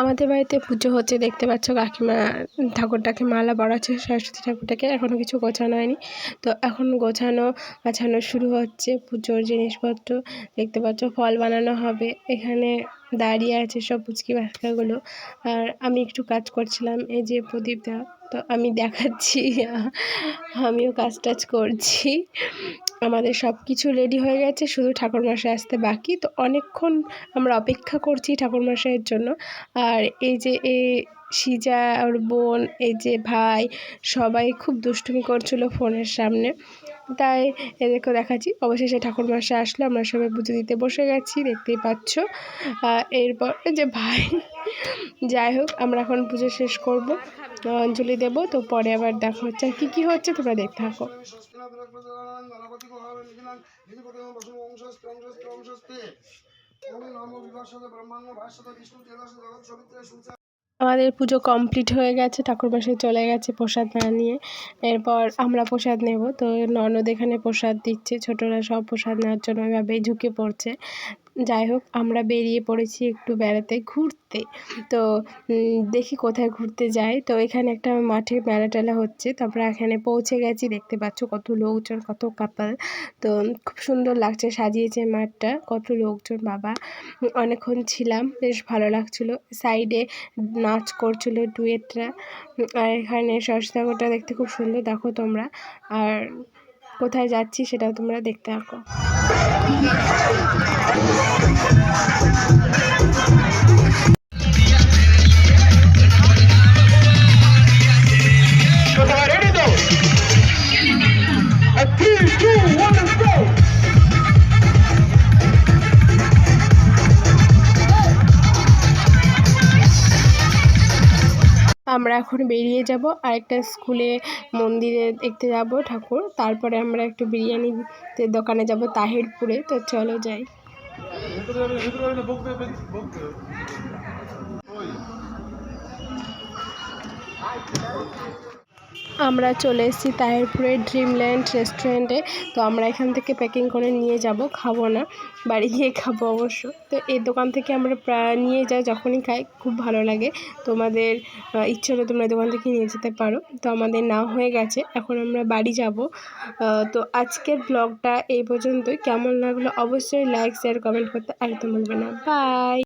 আমাদের বাড়িতে পুজো হচ্ছে, দেখতে পাচ্ছ কাকিমা, ঠাকুরটাকে মালা পরাচ্ছে সরস্বতী ঠাকুরটাকে এখনও কিছু গোছানো হয়নি। তো এখন গোছানো, গাছানো শুরু হচ্ছে, পুজোর জিনিসপত্র, দেখতে পাচ্ছ ফল বানানো হবে, এখানে দাঁড়িয়ে আছে সব পুচকি বাচ্চাগুলো। আর আমি একটু কাজ করছিলাম, এই যে প্রদীপ দা তো আমি দেখাচ্ছি আমিও কাজ টাজ করছি। আমাদের সব কিছু রেডি হয়ে গেছে, শুধু ঠাকুরমশাই আসতে বাকি। তো অনেকক্ষণ আমরা অপেক্ষা করছি ঠাকুরমশাইয়ের জন্য। আর এই যে এ, সিজা, ওর বোন, এই যে ভাই, সবাই খুব দুষ্টুমি করছিল ফোনের সামনে। তাই এদেরকেও দেখাচ্ছি। অবশেষে ঠাকুরমশাই আসলো, আমরা সবাই পুজো দিতে বসে গেছি, দেখতেই পাচ্ছ। এরপর যে ভাই যাই হোক, আমরা এখন পুজো শেষ করব অঞ্জলি দেব, তো পরে আবার দেখা হচ্ছে। আর কী কী হচ্ছে তোমরা দেখতে থাকো। আমাদের পুজো কমপ্লিট হয়ে গেছে ঠাকুরমশাই চলে গেছে প্রসাদ না নিয়ে। এরপর আমরা প্রসাদ নেব, তো ননদ এখানে প্রসাদ দিচ্ছে, ছোটরা সব প্রসাদ নেওয়ার জন্য এভাবেই ঝুঁকে পড়ছে। যাই হোক, আমরা বেরিয়ে পড়েছি একটু বেড়াতে ঘুরতে। তো দেখি কোথায় ঘুরতে যাই। তো, এখানে একটা মাঠে মেলা টেলা হচ্ছে। তারপরে এখানে পৌঁছে গেছি। দেখতে পাচ্ছ কত লোকজন, কত কাপাল তো, খুব সুন্দর লাগছে সাজিয়েছে মাঠটা। কত লোকজন, বাবা। অনেকক্ষণ ছিলাম, বেশ ভালো লাগছিল। সাইডে নাচ করছিল ডুয়েটরা। আর এখানে সরস্বতী দেখতে খুব সুন্দর, দেখো তোমরা। আর কোথায় যাচ্ছি সেটাও তোমরা দেখতে থাকো। আমরা এখন বেরিয়ে যাব আরেকটা স্কুলে মন্দিরে দেখতে যাব ঠাকুর। তারপরে আমরা একটু বিরিয়ানি দোকানে যাব তাহিরপুরে। তো চলো যাই। আমরা চলে এসেছি তাহিরপুরের ড্রিমল্যান্ড রেস্টুরেন্টে তো আমরা এখান থেকে প্যাকিং করে নিয়ে যাব, খাব না, বাড়ি গিয়ে খাব অবশ্য। তো এই দোকান থেকে আমরা প্রায় নিয়ে যাই, যখনই খাই, খুব ভালো লাগে। তোমাদের ইচ্ছে হলে তোমরা দোকান থেকে নিয়ে যেতে পারো। তো আমাদের না হয়ে গেছে, এখন আমরা বাড়ি যাব। তো আজকের ব্লগটা এই পর্যন্তই। কেমন লাগল অবশ্যই লাইক শেয়ার কমেন্ট করতে একদম বলবে না। বাই